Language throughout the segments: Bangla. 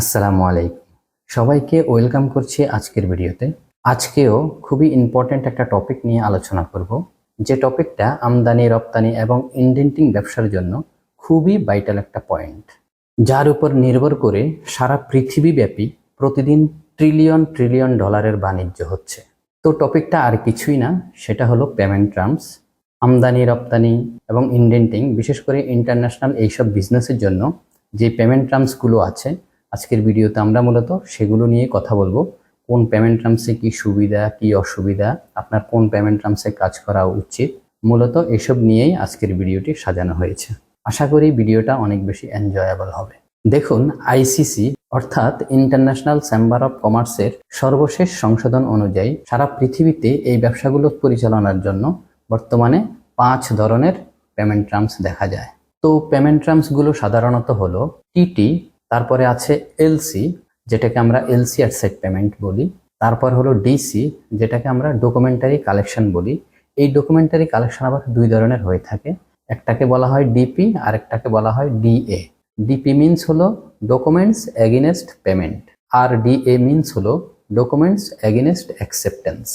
আসসালামু আলাইকুম। সবাইকে ওয়েলকাম করছি আজকের ভিডিওতে। আজকেও খুবই ইম্পর্ট্যান্ট একটা টপিক নিয়ে আলোচনা করব। যে টপিকটা আমদানি, রপ্তানি এবং ইন্ডেন্টিং ব্যবসার জন্য খুবই ভাইটাল একটা পয়েন্ট যার উপর নির্ভর করে সারা পৃথিবীব্যাপী প্রতিদিন ট্রিলিয়ন ট্রিলিয়ন ডলারের বাণিজ্য হচ্ছে। তো টপিকটা আর কিছুই না, সেটা হলো পেমেন্ট টার্মস আমদানি, রপ্তানি এবং ইন্ডেন্টিং বিশেষ করে ইন্টারন্যাশনাল এইসব বিজনেসের জন্য যে পেমেন্ট টার্মসগুলো আছে আজকের ভিডিওতে আমরা মূলত সেগুলো নিয়ে কথা বলব। কোন পেমেন্ট টার্মসে কি সুবিধা, কি অসুবিধা, আপনার কোন পেমেন্ট টার্মসে কাজ করা উচিত, মূলত এসব নিয়েই আজকের ভিডিওটি সাজানো হয়েছে। আশা করি ভিডিওটা অনেক বেশি এনজয়েবল হবে। দেখুন আইসিসি অর্থাৎ ইন্টারন্যাশনাল চেম্বার অফ কমার্সের সর্বশেষ সংশোধন অনুযায়ী সারা পৃথিবীতে এই ব্যবসাগুলো পরিচালনার জন্য বর্তমানে পাঁচ ধরনের পেমেন্ট টার্মস দেখা যায়। তো পেমেন্ট টার্মসগুলো সাধারণত হলো টিটি তারপরে আছে এলসি যেটাকে আমরা এলসি অ্যাটসেট পেমেন্ট বলি। তারপর হলো ডিসি যেটাকে আমরা ডকুমেন্টারি কালেকশন বলি। এই ডকুমেন্টারি কালেকশন আবার দুই ধরনের হয়ে থাকে। একটাকে বলা হয় ডিপি আর একটাকে বলা হয় ডিএ ডিপি মিনস হলো ডকুমেন্টস এগেনস্ট পেমেন্ট আর ডিএ মিনস হলো ডকুমেন্টস এগেনস্ট অ্যাকসেপ্টেন্স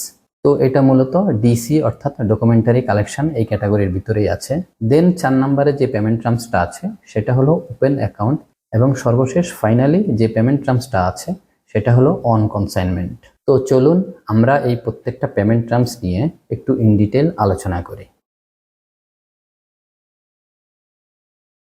তো এটা মূলত ডিসি অর্থাৎ ডকুমেন্টারি কালেকশন এই ক্যাটাগরির ভিতরেই আছে। দেন চার নম্বরে যে পেমেন্ট টার্মসটা আছে, সেটা হলো ওপেন অ্যাকাউন্ট এবং সর্বশেষ ফাইনালি যে পেমেন্ট টার্মসটা আছে, সেটা হলো অন কনসাইনমেন্ট তো চলুন আমরা এই প্রত্যেকটা পেমেন্ট টার্মস নিয়ে একটু ইন ডিটেল আলোচনা করি।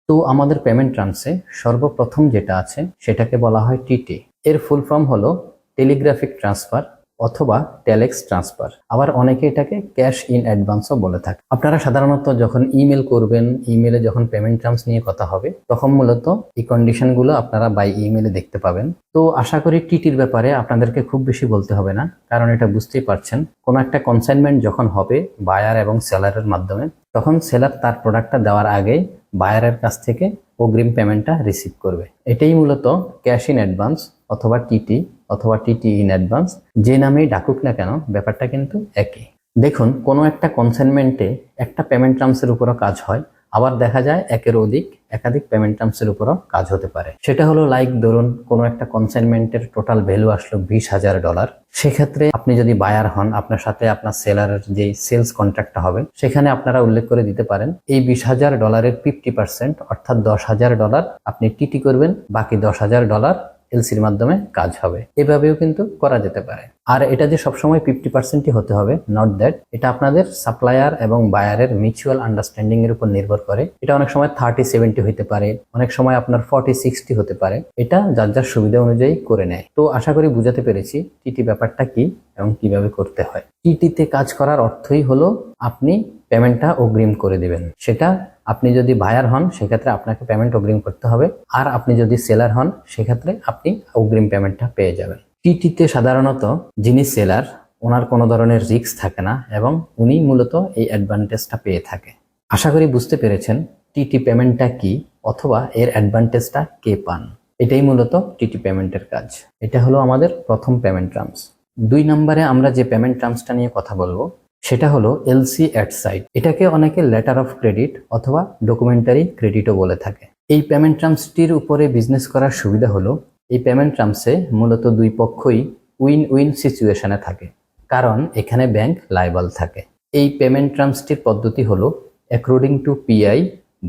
তো আমাদের পেমেন্ট টার্মসে সর্বপ্রথম যেটা আছে, সেটাকে বলা হয় টিটি এর ফুল ফর্ম হলো টেলিগ্রাফিক ট্রান্সফার অথবা টেলেক্স ট্রান্সফার আবার অনেকে এটাকে ক্যাশ ইন অ্যাডভান্সও বলে থাকে। আপনারা সাধারণত যখন ইমেল করবেন ইমেলে যখন পেমেন্ট টার্মস নিয়ে কথা হবে, তখন মূলত এই কন্ডিশনগুলো আপনারা বাই ইমেলে দেখতে পাবেন। তো আশা করি টিটির ব্যাপারে আপনাদেরকে খুব বেশি বলতে হবে না, কারণ এটা বুঝতেই পারছেন। কোনো একটা কনসাইনমেন্ট যখন হবে বায়ার এবং সেলারের মাধ্যমে, তখন সেলার তার প্রোডাক্টটা দেওয়ার আগেই বায়ারের কাছ থেকে অগ্রিম পেমেন্টটা রিসিভ করবে। এটাই মূলত ক্যাশ ইন অ্যাডভান্স অথবা টিটি অথবা টিটি ইন অ্যাডভান্স যে নামেই ডাকুক না কেন, ব্যাপারটা কিন্তু একই। দেখুন, কোনো একটা কনসাইনমেন্টে একটা পেমেন্ট টার্মসের উপরও কাজ হয়, আবার দেখা যায় একের অধিক, একাধিক পেমেন্ট টার্মসের উপরও কাজ হতে পারে। সেটা হলো লাইক ধরুন, কোনো একটা কনসাইনমেন্টের টোটাল ভ্যালু আসলো বিশ হাজার ডলার সেক্ষেত্রে আপনি যদি বায়ার হন, আপনার সাথে আপনার সেলারের যে সেলস কন্ট্রাক্টটা হবে, সেখানে আপনারা উল্লেখ করে দিতে পারেন, এই বিশ হাজার ডলারের ফিফটি পার্সেন্ট অর্থাৎ দশ হাজার ডলার আপনি টিটি করবেন, বাকি দশ হাজার ডলার এলসির মাধ্যমে কাজ হবে। এভাবেও কিন্তু করা যেতে পারে। আর এটা যে সবসময় ফিফটি পার্সেন্টই হতে হবে নট দ্যাট এটা আপনাদের সাপ্লায়ার এবং বায়ারের মিউচুয়াল আন্ডারস্ট্যান্ডিং এর উপর নির্ভর করে। এটা অনেক সময় থার্টি সেভেন্টি হতে পারে, অনেক সময় আপনার ফর্টি সিক্সটি হতে পারে। এটা যার যার সুবিধা অনুযায়ী করে নেয়। তো আশা করি বুঝাতে পেরেছি টিটি ব্যাপারটা কি এবং কীভাবে করতে হয়। টিটিতে কাজ করার অর্থই হলো আপনি পেমেন্টটা অগ্রিম করে দিবেন। সেটা আপনি যদি বায়ার হন, সেক্ষেত্রে আপনাকে পেমেন্ট অগ্রিম করতে হবে। আর আপনি যদি সেলার হন, সেক্ষেত্রে আপনি অগ্রিম পেমেন্টটা পেয়ে যাবেন। টিটিতে সাধারণত যিনি সেলার ওনার কোনো ধরনের রিস্ক থাকে না এবং উনি মূলত এই অ্যাডভান্টেজটা পেয়ে থাকে। আশা করি বুঝতে পেরেছেন টিটি পেমেন্টটা কি অথবা এর অ্যাডভান্টেজটা কে পান। এটাই মূলত টিটি পেমেন্টের কাজ। এটা হলো আমাদের প্রথম পেমেন্ট টার্মস দুই নম্বরে আমরা যে পেমেন্ট টার্মসটা নিয়ে কথা বলব সেটা হলো এলসি অ্যাট সাইট এটাকে অনেকে লেটার অফ ক্রেডিট অথবা ডকুমেন্টারি ক্রেডিটও বলে থাকে। এই পেমেন্ট টার্মসটির উপরে বিজনেস করার সুবিধা হলো, এই পেমেন্ট টার্মসে মূলত দুই পক্ষই উইন উইন সিচুয়েশনে থাকে, কারণ এখানে ব্যাংক লাইবাল থাকে। এই পেমেন্ট টার্মসটির পদ্ধতি হলো অ্যাকর্ডিং টু পিআই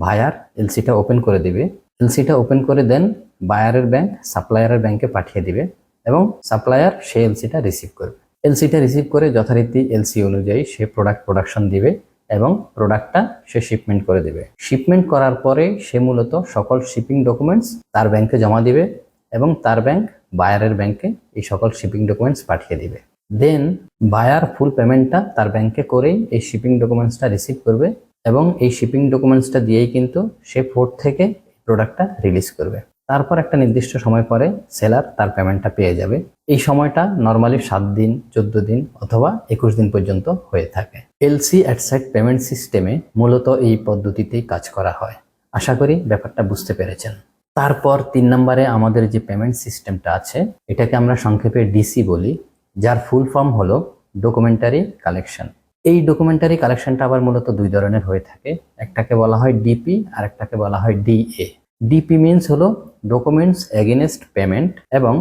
ভায়ার এলসিটা ওপেন করে দিবে। এলসিটা ওপেন করে দেন বায়ারের ব্যাংক সাপ্লায়ারের ব্যাংকে পাঠিয়ে দিবে এবং সাপ্লায়ার সেই এলসিটা রিসিভ করবে। এলসিটা রিসিভ করে যথারীতি এলসি অনুযায়ী সে প্রোডাক্ট প্রোডাকশন দিবে এবং প্রোডাক্টটা সে শিপমেন্ট করে দেবে। শিপমেন্ট করার পরে সে মূলত সকল শিপিং ডকুমেন্টস তার ব্যাংকে জমা দিবে এবং তার ব্যাংক বায়ারের ব্যাংকে এই সকল শিপিং ডকুমেন্টস পাঠিয়ে দিবে। দেন বায়ার ফুল পেমেন্টটা তার ব্যাংকে করেই এই শিপিং ডকুমেন্টসটা রিসিভ করবে এবং এই শিপিং ডকুমেন্টসটা দিয়েই কিন্তু সে পোর্ট থেকে প্রোডাক্টটা রিলিজ করবে। তারপর একটা নির্দিষ্ট সময় পরে সেলার তার পেমেন্টটা পেয়ে যাবে। এই সময়টা নর্মালি সাত দিন, চোদ্দ দিন অথবা একুশ দিন পর্যন্ত হয়ে থাকে। এলসি অ্যাটসাইট পেমেন্ট সিস্টেমে মূলত এই পদ্ধতিতেই কাজ করা হয়। আশা করি ব্যাপারটা বুঝতে পেরেছেন। তারপর তিন নম্বরে আমাদের যে পেমেন্ট সিস্টেমটা আছে, এটাকে আমরা সংক্ষেপে ডিসি বলি, যার ফুল ফর্ম হলো ডকুমেন্টারি কালেকশন এই ডকুমেন্টারি কালেকশনটা আবার মূলত দুই ধরনের হয়ে থাকে। একটাকে বলা হয় ডিপি আর একটাকে বলা হয় ডিএ ডিপি মিনস হলো ডকুমেন্টস এগেনস্ট পেমেন্ট এবং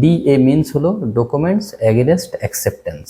ডিএ মিনস হলো ডকুমেন্টস এগেনস্ট অ্যাকসেপ্টেন্স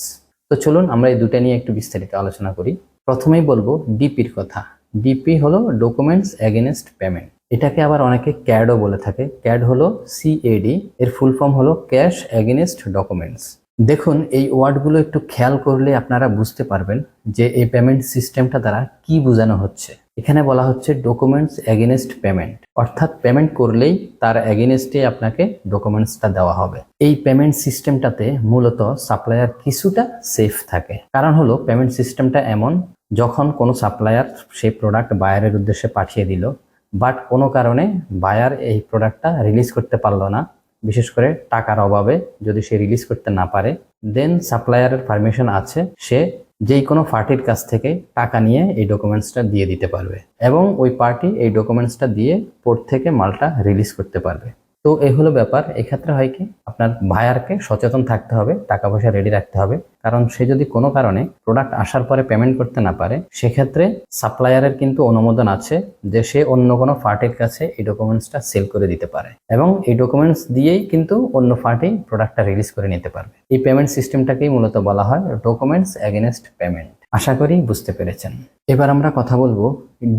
তো চলুন আমরা এই দুটো নিয়ে একটু বিস্তারিত আলোচনা করি। প্রথমেই বলব ডিপির কথা। ডিপি হলো ডকুমেন্টস এগেনস্ট পেমেন্ট এটাকে আবার অনেকে ক্যাডও বলে থাকে। ক্যাড হলো সিএডি এর ফুল ফর্ম হলো ক্যাশ এগেনস্ট ডকুমেন্টস দেখুন, এই ওয়ার্ডগুলো একটু খেয়াল করলে আপনারা বুঝতে পারবেন যে এই পেমেন্ট সিস্টেমটা দ্বারা কি বোঝানো হচ্ছে। এখানে বলা হচ্ছে ডকুমেন্টস এগেনস্ট পেমেন্ট অর্থাৎ পেমেন্ট করলেই তার এগেনস্টে আপনাকে ডকুমেন্টসটা দেওয়া হবে। এই পেমেন্ট সিস্টেমটাতে মূলত সাপ্লায়ার কিছুটা সেফ থাকে। কারণ হলো পেমেন্ট সিস্টেমটা এমন, যখন কোনো সাপ্লায়ার সেই প্রোডাক্ট বায়ারের উদ্দেশ্যে পাঠিয়ে দিল বাট কোনো কারণে বায়ার এই প্রোডাক্টটা রিলিজ করতে পারল না। বিশেষ করে টাকার অভাবে যদি সে রিলিজ করতে না পারে দেন সাপ্লায়ারের পারমিশন আছে, সে যেই কোনো পার্টির কাছ থেকে টাকা নিয়ে এই ডকুমেন্টসটা দিয়ে দিতে পারবে এবং ওই পার্টি এই ডকুমেন্টসটা দিয়ে পোর্ট থেকে মালটা রিলিজ করতে পারবে। তো এই হলো ব্যাপার। এক্ষেত্রে হয় কি, আপনার ভায়ারকে সচেতন থাকতে হবে টাকা পয়সা রেডি রাখতে হবে। কারণ সে যদি কোনো কারণে প্রোডাক্ট আসার পরে পেমেন্ট করতে না পারে, সেক্ষেত্রে সাপ্লায়ারের কিন্তু অনুমোদন আছে যে সে অন্য কোনো পার্টির কাছে এই ডকুমেন্টসটা সেল করে দিতে পারে। এবং এই ডকুমেন্টস দিয়েই কিন্তু অন্য পার্টি প্রোডাক্টটা রিলিজ করে নিতে পারবে। এই পেমেন্ট সিস্টেমটাকেই মূলত বলা হয় ডকুমেন্টস এগেনস্ট পেমেন্ট আশা করি বুঝতে পেরেছেন। এবার আমরা কথা বলব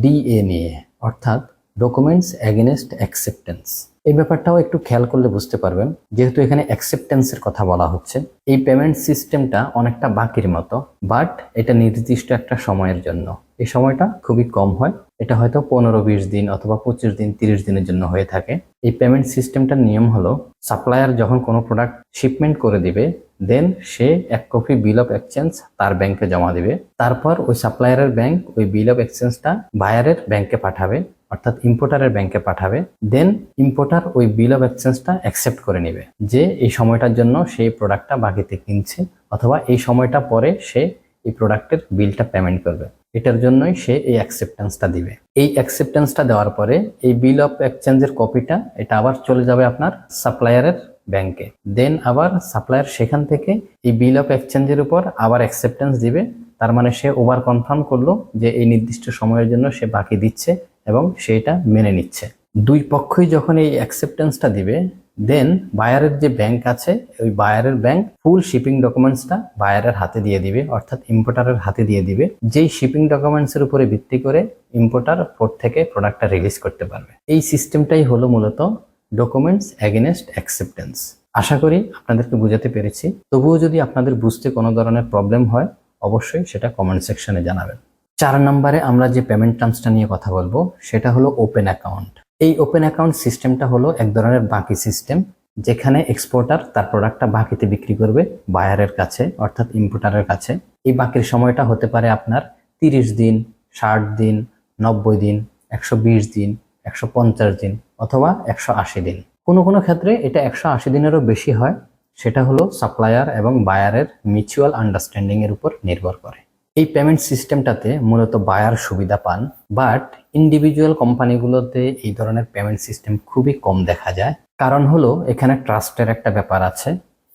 ডিএ নিয়ে, অর্থাৎ ডকুমেন্টস এগেনস্ট অ্যাকসেপ্টেন্স এই ব্যাপারটাও একটু খেয়াল করলে বুঝতে পারবেন, যেহেতু এখানে অ্যাকসেপ্টেন্সের কথা বলা হচ্ছে। এই পেমেন্ট সিস্টেমটা অনেকটা বাকির মতো বাট এটা নির্দিষ্ট একটা সময়ের জন্য। এই সময়টা খুবই কম হয়, এটা হয়তো পনেরো, বিশ দিন অথবা পঁচিশ দিন, তিরিশ দিনের জন্য হয়ে থাকে। এই পেমেন্ট সিস্টেমটার নিয়ম হলো সাপ্লায়ার যখন কোনো প্রোডাক্ট শিপমেন্ট করে দিবে দেন সে এক কপি বিল অফ এক্সচেঞ্জ তার ব্যাংকে জমা দিবে। তারপর ওই সাপ্লায়ারের ব্যাংক ওই বিল অফ এক্সচেঞ্জটা বায়ারের ব্যাংকে পাঠাবে। অর্থাৎ ইম্পোর্টারের ব্যাংকে পাঠাবে দেন ইম্পোর্টার ওই বিল অফ এক্সচেঞ্জটা অ্যাকসেপ্ট করে নেবে যে এই সময়টার জন্য সেই প্রোডাক্টটা বাকিতে কিনছে অথবা এই সময়টা পরে সে এই প্রোডাক্টের বিলটা পেমেন্ট করবে। এটার জন্যই সে এই অ্যাকসেপ্টেন্সটা দিবে। এই অ্যাকসেপ্টেন্সটা দেওয়ার পরে এই বিল অফ এক্সচেঞ্জের কপিটা এটা আবার চলে যাবে আপনার সাপ্লায়ারের ব্যাংকে দেন আবার সাপ্লায়ার সেখান থেকে এই বিল অফ এক্সচেঞ্জের উপর আবার অ্যাকসেপ্টেন্স দিবে। তার মানে সে ওভার কনফার্ম করল যে এই নির্দিষ্ট সময়ের জন্য সে বাকি দিচ্ছে। এবং সেটা মেনে নিচ্ছে। দুই পক্ষই যখন এই অ্যাকসেপ্টেন্সটা দিবে দেন বায়ারের যে ব্যাংক আছে, ওই বায়ারের ব্যাংক ফুল শিপিং ডকুমেন্টসটা বায়ারের হাতে দিয়ে দিবে, অর্থাৎ ইম্পোর্টারের হাতে দিয়ে দিবে। যেই শিপিং ডকুমেন্টসের উপরে ভিত্তি করে ইম্পোর্টার পোর্ট থেকে প্রোডাক্টটা রিলিজ করতে পারবে। এই সিস্টেমটাই হলো মূলত ডকুমেন্টস অ্যাগেনস্ট অ্যাকসেপ্টেন্স আশা করি আপনাদেরকে বুঝাতে পেরেছি। তবুও যদি আপনাদের বুঝতে কোনো ধরনের প্রবলেম হয়, অবশ্যই সেটা কমেন্ট সেকশনে জানাবেন। চার নম্বরে আমরা যে পেমেন্ট টার্মসটা নিয়ে কথা বলব, সেটা হলো ওপেন অ্যাকাউন্ট এই ওপেন অ্যাকাউন্ট সিস্টেমটা হলো এক ধরনের বাকি সিস্টেম যেখানে এক্সপোর্টার তার প্রোডাক্টটা বাকিতে বিক্রি করবে বায়ারের কাছে, অর্থাৎ ইম্পোর্টারের কাছে। এই বাকির সময়টা হতে পারে আপনার তিরিশ দিন, ষাট দিন, নব্বই দিন, একশো বিশ দিন, একশো পঞ্চাশ দিন, অথবা একশো আশি দিন। কোনো কোনো ক্ষেত্রে এটা একশো আশি দিনেরও বেশি হয়, সেটা হলো সাপ্লায়ার এবং বায়ারের মিউচুয়াল আন্ডারস্ট্যান্ডিংয়ের উপর নির্ভর করে। এই পেমেন্ট সিস্টেমটাতে মূলত বায়ার সুবিধা পান বাট ইন্ডিভিজুয়াল কোম্পানিগুলোতে এই ধরনের পেমেন্ট সিস্টেম খুবই কম দেখা যায়। কারণ হলো, এখানে ট্রাস্টের একটা ব্যাপার আছে।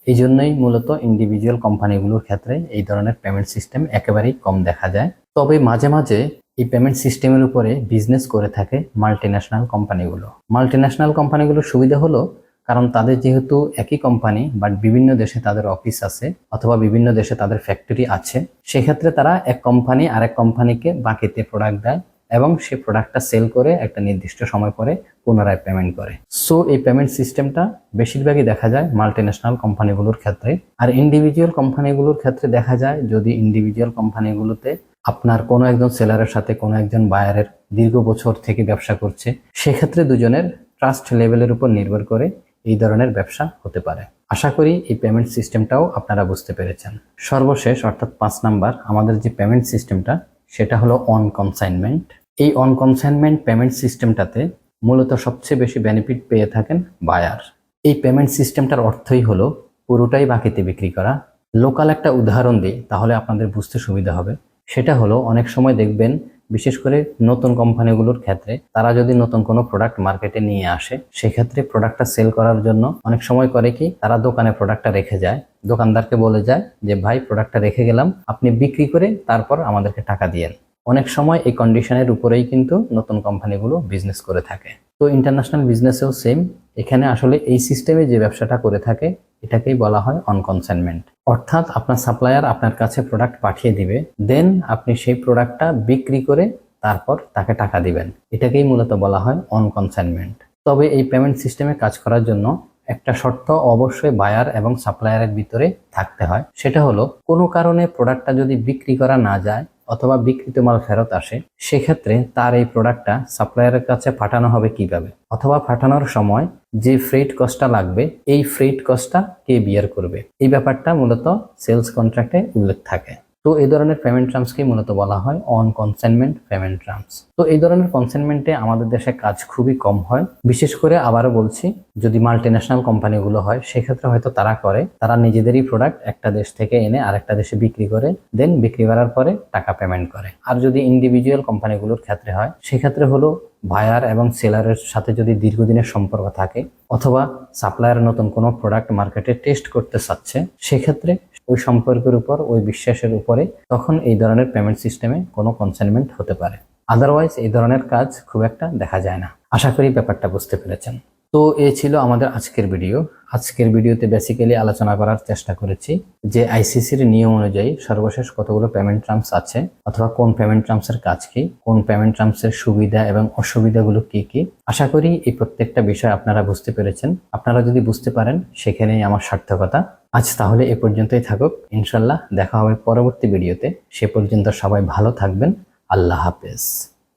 এই জন্যই মূলত ইন্ডিভিজুয়াল কোম্পানিগুলোর ক্ষেত্রে এই ধরনের পেমেন্ট সিস্টেম একেবারেই কম দেখা যায়। তবে মাঝে মাঝে এই পেমেন্ট সিস্টেমের উপরে বিজনেস করে থাকে মাল্টিন্যাশনাল কোম্পানিগুলো মাল্টিন্যাশনাল কোম্পানিগুলোর সুবিধা হলো কারণ তাদের যেহেতু একই কোম্পানি বাট বিভিন্ন দেশে তাদের অফিস আছে অথবা বিভিন্ন দেশে তাদের ফ্যাক্টরি আছে, সেক্ষেত্রে তারা এক কোম্পানি আরেক কোম্পানিকে বাকিতে প্রোডাক্ট দেয় এবং সে প্রোডাক্টটা সেল করে একটা নির্দিষ্ট সময় পরে পুনরায় পেমেন্ট করে। সো এই পেমেন্ট সিস্টেমটা বেশিরভাগই দেখা যায় মাল্টিন্যাশনাল কোম্পানিগুলোর ক্ষেত্রে। আর ইন্ডিভিজুয়াল কোম্পানিগুলোর ক্ষেত্রে দেখা যায় যদি ইন্ডিভিজুয়াল কোম্পানিগুলোতে আপনার কোনো একজন সেলারের সাথে কোনো একজন বায়ারের দীর্ঘ বছর থেকে ব্যবসা করছে, সেক্ষেত্রে দুজনের ট্রাস্ট লেভেলের উপর নির্ভর করে এই ধরনের ব্যবসা হতে পারে। আশা করি এই পেমেন্ট সিস্টেমটাও আপনারা বুঝতে পেরেছেন। সর্বশেষ, অর্থাৎ পাঁচ নাম্বার, আমাদের যে পেমেন্ট সিস্টেমটা সেটা হলো অন কনসাইনমেন্ট এই অন কনসাইনমেন্ট পেমেন্ট সিস্টেমটাতে মূলত সবচেয়ে বেশি বেনিফিট পেয়ে থাকেন বায়ার এই পেমেন্ট সিস্টেমটার অর্থই হলো পুরোটাই বাকিতে বিক্রি করা। লোকাল একটা উদাহরণ দিই, তাহলে আপনাদের বুঝতে সুবিধা হবে। সেটা হলো, অনেক সময় দেখবেন বিশেষ করে নতুন কোম্পানিগুলোর ক্ষেত্রে, তারা যদি নতুন কোনো প্রোডাক্ট মার্কেটে নিয়ে আসে, সেক্ষেত্রে প্রোডাক্টটা সেল করার জন্য অনেক সময় করে কি, তারা দোকানে প্রোডাক্টটা রেখে যায়। দোকানদারকে বলে যায় যে, ভাই প্রোডাক্টটা রেখে গেলাম, আপনি বিক্রি করে তারপর আমাদেরকে টাকা দিয়েন অনেক সময় এই কন্ডিশনের উপরেই কিন্তু নতুন কোম্পানিগুলো বিজনেস করে থাকে। তো ইন্টারন্যাশনাল বিজনেসেও সেম এখানে আসলে এই সিস্টেমে যে ব্যবসাটা করে থাকে এটাকেই বলা হয় অন কনসাইনমেন্ট অর্থাৎ আপনার সাপ্লায়ার আপনার কাছে প্রোডাক্ট পাঠিয়ে দিবে দেন আপনি সেই প্রোডাক্টটা বিক্রি করে তারপর তাকে টাকা দিবেন। এটাকেই মূলত বলা হয় অন কনসাইনমেন্ট তবে এই পেমেন্ট সিস্টেমে কাজ করার জন্য একটা শর্ত অবশ্যই বায়ার এবং সাপ্লায়ারের ভিতরে থাকতে হয়। সেটা হলো, কোনো কারণে প্রোডাক্টটা যদি বিক্রি করা না যায় অথবা বিক্রিত মাল ফেরত আসে, সেক্ষেত্রে তার এই প্রোডাক্টটা সাপ্লায়ারের কাছে পাঠানো হবে কীভাবে? অথবা পাঠানোর সময় যে ফ্রেট কস্টটা লাগবে, এই ফ্রেট কস্টটা কে বিয়ার করবে? এই ব্যাপারটা মূলত সেলস কন্ট্রাক্টে উল্লেখ থাকে। তো এই ধরনের পেমেন্ট টার্মসকে মূলত বলা হয়? অন কনসাইনমেন্ট পেমেন্ট টার্মস তো এই ধরনের কনসাইনমেন্টে আমাদের দেশে কাজ খুবই কম হয়। বিশেষ করে আবারও বলছি, যদি মাল্টি ন্যাশনাল কোম্পানিগুলো হয়, সেক্ষেত্রে হয়তো তারা করে। তারা নিজেদেরই প্রোডাক্ট একটা দেশ থেকে এনে আরেকটা দেশে বিক্রি করে দেন বিক্রি করার পরে টাকা পেমেন্ট করে। আর যদি ইন্ডিভিজুয়াল কোম্পানিগুলোর ক্ষেত্রে হয়, সেক্ষেত্রে হলো বায়ার এবং সেলারের সাথে যদি দীর্ঘদিনের সম্পর্ক থাকে, অথবা সাপ্লায়ার নতুন কোনো প্রোডাক্ট মার্কেটে টেস্ট করতে চাচ্ছে, সেক্ষেত্রে ওই সম্পর্কের উপর, ওই বিশ্বাসের উপরে তখন এই ধরনের পেমেন্ট সিস্টেমে কোনো কনসাইনমেন্ট হতে পারে। আদারওয়াইজ এই ধরনের কাজ খুব একটা দেখা যায় না। আশা করি ব্যাপারটা বুঝতে পেরেছেন। তো এ ছিল আমাদের আজকের ভিডিও আজকের ভিডিওতে বেসিক্যালি আলোচনা করার চেষ্টা করেছি যে আইসিসির নিয়ম অনুযায়ী সর্বশেষ কতগুলো পেমেন্ট টার্মস আছে, অথবা কোন পেমেন্ট টার্মসের কাজ কি, কোন পেমেন্ট টার্মসের সুবিধা এবং অসুবিধাগুলো কি কি। আশা করি এই প্রত্যেকটা বিষয় আপনারা বুঝতে পেরেছেন। আপনারা যদি বুঝতে পারেন, সেখানেই আমার সার্থকতা। আজ তাহলে এ পর্যন্তই থাকুক। ইনশাল্লাহ দেখা হবে পরবর্তী ভিডিওতে। সে পর্যন্ত সবাই ভালো থাকবেন। আল্লাহ হাফেজ।